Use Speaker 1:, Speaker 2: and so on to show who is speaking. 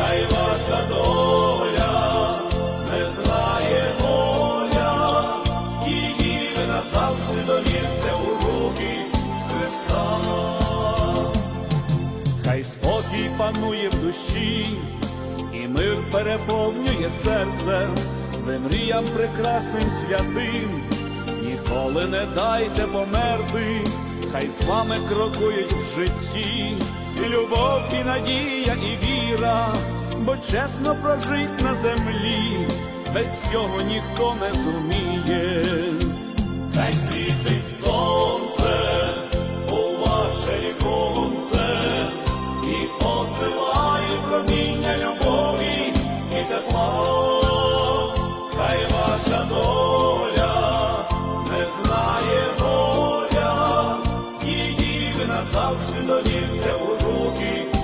Speaker 1: хай ваша доля не знає воля, її ви назавжди довірте у руки Христа. Хай спокій панує в душі, і мир переповнює серце, ви мріям прекрасним святим, ніколи не дайте померти, хай з вами крокують в житті, і любов, і надія, і віра, бо чесно прожить на землі, без цього ніхто не зуміє. Хай назавжди до ліття у руки.